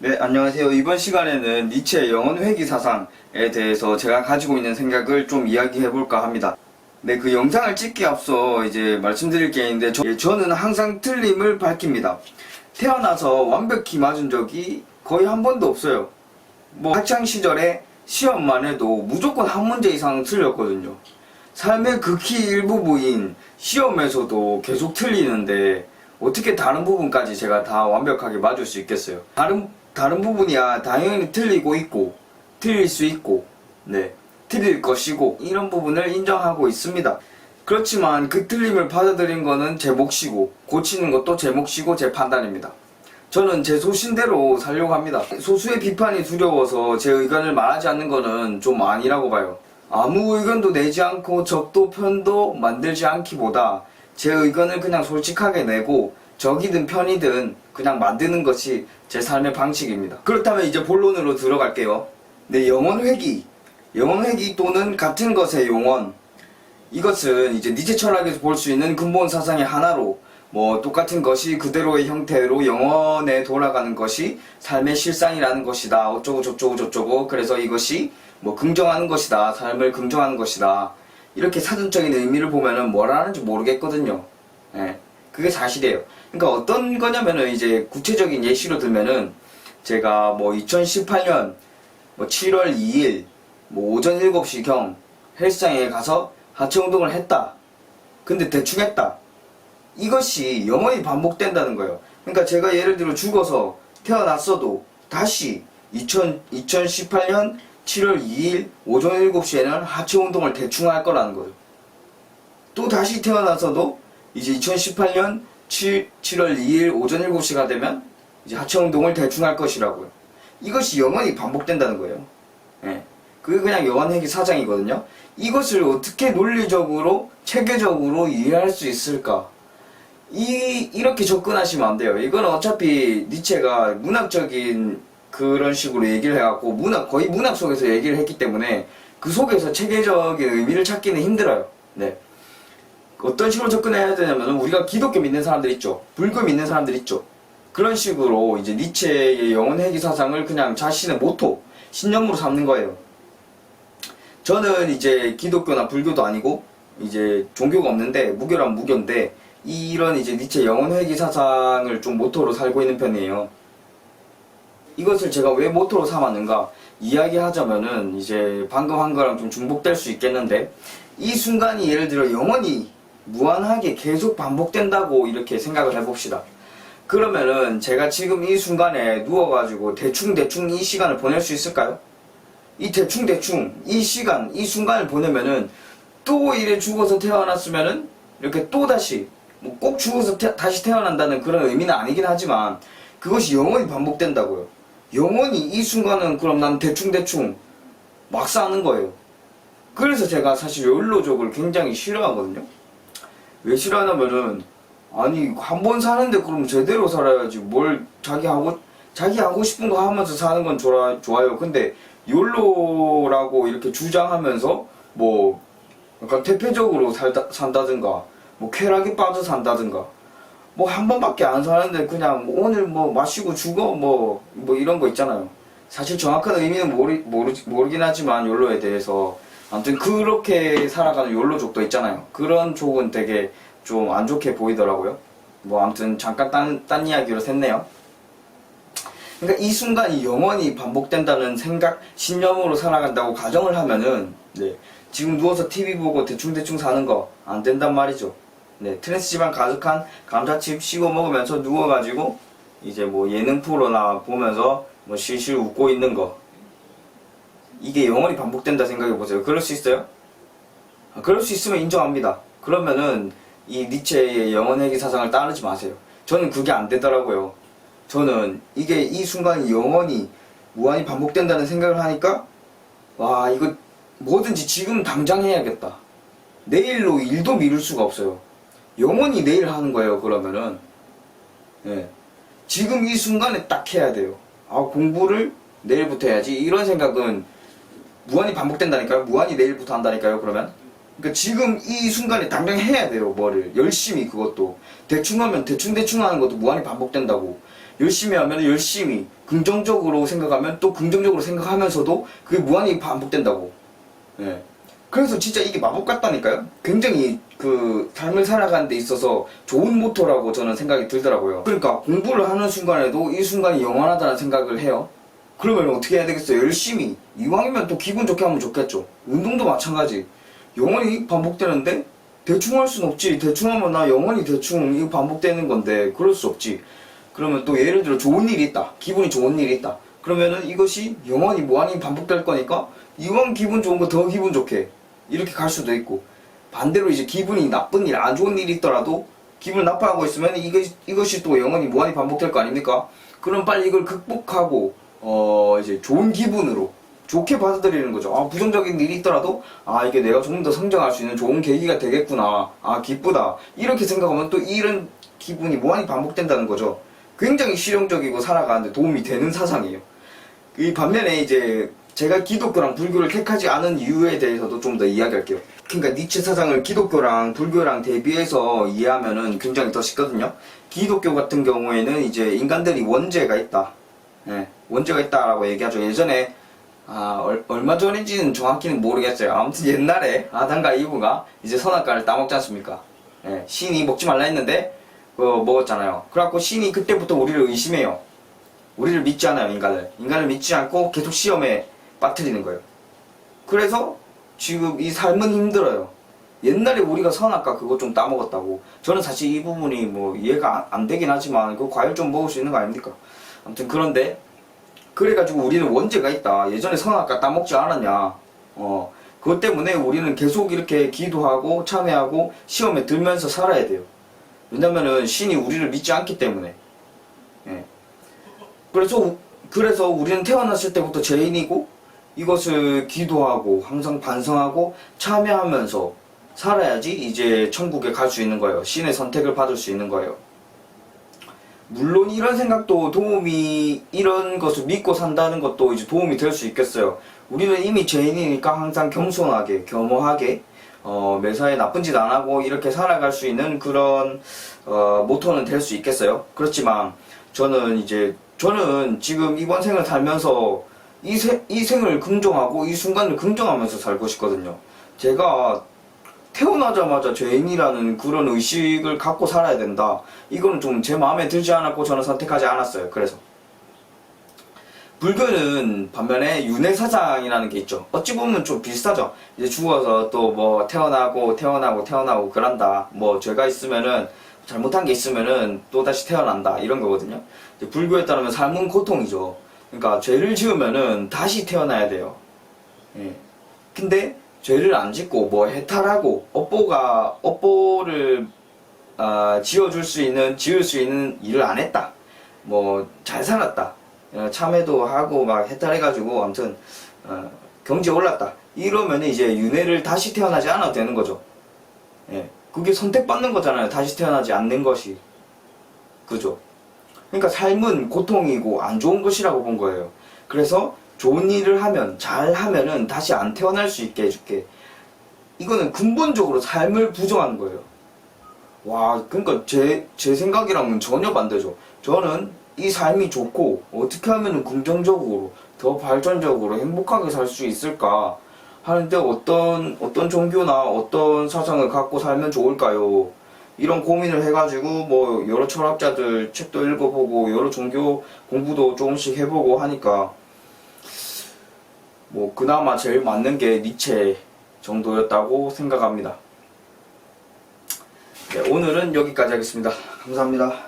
네, 안녕하세요. 이번 시간에는 니체의 영혼 회귀 사상에 대해서 제가 가지고 있는 생각을 좀 이야기해 볼까 합니다. 네, 그 영상을 찍기 앞서 이제 말씀드릴 게 있는데, 저, 저는 항상 틀림을 밝힙니다. 태어나서 완벽히 맞은 적이 거의 한 번도 없어요. 뭐, 학창 시절에 시험만 해도 무조건 한 문제 이상은 틀렸거든요. 삶의 극히 일부분인 시험에서도 계속 틀리는데 어떻게 다른 부분까지 제가 다 완벽하게 맞을 수 있겠어요? 다른 다른 부분이야 당연히 틀리고 있고 틀릴 수 있고 네 틀릴 것이고 이런 부분을 인정하고 있습니다. 그렇지만 그 틀림을 받아들인 거는 제 몫이고 고치는 것도 제 몫이고 제 판단입니다. 저는 제 소신대로 살려고 합니다. 소수의 비판이 두려워서 제 의견을 말하지 않는 거는 좀 아니라고 봐요. 아무 의견도 내지 않고 적도 편도 만들지 않기보다 제 의견을 그냥 솔직하게 내고 적이든 편이든 그냥 만드는 것이 제 삶의 방식입니다. 그렇다면 이제 본론으로 들어갈게요. 네, 영원 회귀. 영원 회귀 또는 같은 것의 용언. 이것은 이제 니체 철학에서 볼 수 있는 근본 사상의 하나로 뭐 똑같은 것이 그대로의 형태로 영원에 돌아가는 것이 삶의 실상이라는 것이다. 어쩌고 저쩌고 저쩌고 그래서 이것이 뭐 긍정하는 것이다. 삶을 긍정하는 것이다. 이렇게 사전적인 의미를 보면은 뭐라는지 모르겠거든요. 예. 그게 사실이에요. 그러니까 어떤 거냐면은 이제 구체적인 예시로 들면은 제가 뭐 2018년 뭐 7월 2일 뭐 오전 7시경 헬스장에 가서 하체 운동을 했다. 근데 대충 했다. 이것이 영원히 반복된다는 거예요. 그러니까 제가 예를 들어 죽어서 태어났어도 다시 2000, 2018년 7월 2일 오전 7시에는 하체 운동을 대충 할 거라는 거예요. 또 다시 태어나서도 이제 2018년 7, 7월 2일 오전 7시가 되면 이제 하체 운동을 대충 할 것이라고요. 이것이 영원히 반복된다는 거예요. 예. 그게 그냥 영원회기 사장이거든요. 이것을 어떻게 논리적으로, 체계적으로 이해할 수 있을까? 이, 이렇게 접근하시면 안 돼요. 이건 어차피 니체가 문학적인 그런 식으로 얘기를 해갖고, 문학, 거의 문학 속에서 얘기를 했기 때문에 그 속에서 체계적인 의미를 찾기는 힘들어요. 네. 어떤 식으로 접근해야 되냐면 우리가 기독교 믿는 사람들 있죠. 불교 믿는 사람들 있죠. 그런 식으로 이제 니체의 영혼 회귀 사상을 그냥 자신의 모토, 신념으로 삼는 거예요. 저는 이제 기독교나 불교도 아니고 이제 종교가 없는데 무교란 무교인데 이런 이제 니체 영혼 회귀 사상을 좀 모토로 살고 있는 편이에요. 이것을 제가 왜 모토로 삼았는가 이야기하자면은 이제 방금 한 거랑 좀 중복될 수 있겠는데 이 순간이 예를 들어 영원히 무한하게 계속 반복된다고 이렇게 생각을 해봅시다. 그러면은 제가 지금 이 순간에 누워가지고 대충대충 이 시간을 보낼 수 있을까요? 이 대충대충 이 시간 이 순간을 보내면은 또 이래 죽어서 태어났으면은 이렇게 또 다시 뭐 꼭 죽어서 태- 다시 태어난다는 그런 의미는 아니긴 하지만 그것이 영원히 반복된다고요. 영원히 이 순간은 그럼 난 대충대충 막 사는 거예요. 그래서 제가 사실 욜로족을 굉장히 싫어하거든요. 왜 싫어하냐면은 아니 한 번 사는데 그럼 제대로 살아야지 뭘 자기 하고 자기 하고 싶은 거 하면서 사는 건 좋아, 좋아요. 근데 욜로라고 이렇게 주장하면서 뭐 약간 대표적으로 살다, 산다든가 뭐 쾌락에 빠져 산다든가 뭐 한 번밖에 안 사는데 그냥 뭐 오늘 뭐 마시고 죽어 뭐뭐 이런 거 있잖아요. 사실 정확한 의미는 모르, 모르, 모르긴 하지만 욜로에 대해서 아무튼 그렇게 살아가는 욜로족도 있잖아요. 그런 족은 되게 좀 안 좋게 보이더라고요. 뭐 아무튼 잠깐 딴, 딴 이야기로 샜네요. 그러니까 이 순간이 영원히 반복된다는 생각, 신념으로 살아간다고 가정을 하면은 네, 지금 누워서 TV 보고 대충대충 사는 거 안 된단 말이죠. 네, 트랜스 지방 가득한 감자칩 씹어 먹으면서 누워가지고 이제 뭐 예능 프로나 보면서 뭐 실실 웃고 있는 거 이게 영원히 반복된다 생각해 보세요. 그럴 수 있어요? 아, 그럴 수 있으면 인정합니다. 그러면은 이 니체의 영원회귀 사상을 따르지 마세요. 저는 그게 안 되더라고요. 저는 이게 이 순간이 영원히 무한히 반복된다는 생각을 하니까 와 이거 뭐든지 지금 당장 해야겠다. 내일로 일도 미룰 수가 없어요. 영원히 내일 하는 거예요. 그러면은 예. 지금 이 순간에 딱 해야 돼요. 아 공부를 내일부터 해야지 이런 생각은 무한히 반복된다니까요. 무한히 내일부터 한다니까요. 그러면 그러니까 지금 이 순간에 당장 해야 돼요. 뭐를 열심히 그것도 대충 하면 대충 대충 하는 것도 무한히 반복된다고. 열심히 하면 열심히 긍정적으로 생각하면 또 긍정적으로 생각하면서도 그게 무한히 반복된다고. 예. 그래서 진짜 이게 마법 같다니까요. 굉장히 그 삶을 살아가는 데 있어서 좋은 모토라고 저는 생각이 들더라고요. 그러니까 공부를 하는 순간에도 이 순간이 영원하다는 생각을 해요. 그러면 어떻게 해야 되겠어요? 열심히 이왕이면 또 기분 좋게 하면 좋겠죠. 운동도 마찬가지. 영원히 반복되는데 대충 할 순 없지. 대충 하면 나 영원히 대충 이거 반복되는 건데 그럴 수 없지. 그러면 또 예를 들어 좋은 일이 있다. 기분이 좋은 일이 있다. 그러면은 이것이 영원히 무한히 반복될 거니까 이왕 기분 좋은 거 더 기분 좋게 이렇게 갈 수도 있고 반대로 이제 기분이 나쁜 일, 안 좋은 일이 있더라도 기분 나빠하고 있으면 이것, 이것이 또 영원히 무한히 반복될 거 아닙니까? 그럼 빨리 이걸 극복하고 어 이제 좋은 기분으로 좋게 받아들이는 거죠. 아 부정적인 일이 있더라도 아 이게 내가 조금 더 성장할 수 있는 좋은 계기가 되겠구나. 아 기쁘다. 이렇게 생각하면 또 이런 기분이 무한히 반복된다는 거죠. 굉장히 실용적이고 살아가는데 도움이 되는 사상이에요. 이 반면에 이제 제가 기독교랑 불교를 택하지 않은 이유에 대해서도 좀 더 이야기할게요. 그러니까 니체 사상을 기독교랑 불교랑 대비해서 이해하면은 굉장히 더 쉽거든요. 기독교 같은 경우에는 이제 인간들이 원죄가 있다. 예, 원죄가 있다라고 얘기하죠. 예전에 아, 얼, 얼마 전인지는 정확히는 모르겠어요. 아무튼 옛날에 아담과 이브가 이제 선악과를 따먹지 않습니까? 예, 신이 먹지 말라 했는데 어, 먹었잖아요. 그래갖고 신이 그때부터 우리를 의심해요. 우리를 믿지 않아요, 인간을. 인간을 믿지 않고 계속 시험에 빠뜨리는 거예요. 그래서 지금 이 삶은 힘들어요. 옛날에 우리가 선악과 그거 좀 따먹었다고. 저는 사실 이 부분이 뭐 이해가 안, 안 되긴 하지만 그 과일 좀 먹을 수 있는 거 아닙니까? 아무튼 그런데 그래가지고 우리는 원죄가 있다. 예전에 선악과 따먹지 않았냐. 어, 그것 때문에 우리는 계속 이렇게 기도하고 참회하고 시험에 들면서 살아야 돼요. 왜냐면은 신이 우리를 믿지 않기 때문에. 예. 그래서, 그래서 우리는 태어났을 때부터 죄인이고 이것을 기도하고 항상 반성하고 참여하면서 살아야지 이제 천국에 갈 수 있는 거예요. 신의 선택을 받을 수 있는 거예요. 물론 이런 생각도 도움이 이런 것을 믿고 산다는 것도 이제 도움이 될 수 있겠어요. 우리는 이미 죄인이니까 항상 겸손하게 겸허하게 어, 매사에 나쁜 짓 안 하고 이렇게 살아갈 수 있는 그런 어, 모토는 될 수 있겠어요. 그렇지만 저는 이제 저는 지금 이번 생을 살면서 이, 세, 이 생을 긍정하고 이 순간을 긍정하면서 살고 싶거든요. 제가 태어나자마자 죄인이라는 그런 의식을 갖고 살아야 된다. 이거는 좀 제 마음에 들지 않았고 저는 선택하지 않았어요. 그래서. 불교는 반면에 윤회사상이라는 게 있죠. 어찌 보면 좀 비슷하죠. 이제 죽어서 또 뭐 태어나고 태어나고 태어나고 그런다. 뭐 죄가 있으면은 잘못한 게 있으면은 또 다시 태어난다. 이런 거거든요. 불교에 따르면 삶은 고통이죠. 그러니까 죄를 지으면은 다시 태어나야 돼요. 예. 근데 죄를 안 짓고 뭐 해탈하고 업보가 업보를 아, 지어줄 수 있는 지을 수 있는 일을 안 했다. 뭐 잘 살았다. 어, 참회도 하고 막 해탈해가지고 아무튼 어, 경제 올랐다. 이러면 이제 윤회를 다시 태어나지 않아도 되는 거죠. 예, 그게 선택받는 거잖아요. 다시 태어나지 않는 것이 그죠. 그러니까 삶은 고통이고 안 좋은 것이라고 본 거예요. 그래서 좋은 일을 하면 잘 하면은 다시 안 태어날 수 있게 해줄게. 이거는 근본적으로 삶을 부정하는 거예요. 와, 그러니까 제, 제 생각이랑은 전혀 반대죠. 저는 이 삶이 좋고 어떻게 하면 긍정적으로 더 발전적으로 행복하게 살 수 있을까 하는데 어떤 어떤 종교나 어떤 사상을 갖고 살면 좋을까요? 이런 고민을 해가지고 뭐 여러 철학자들 책도 읽어보고 여러 종교 공부도 조금씩 해보고 하니까 뭐 그나마 제일 맞는 게 니체 정도였다고 생각합니다. 네, 오늘은 여기까지 하겠습니다. 감사합니다.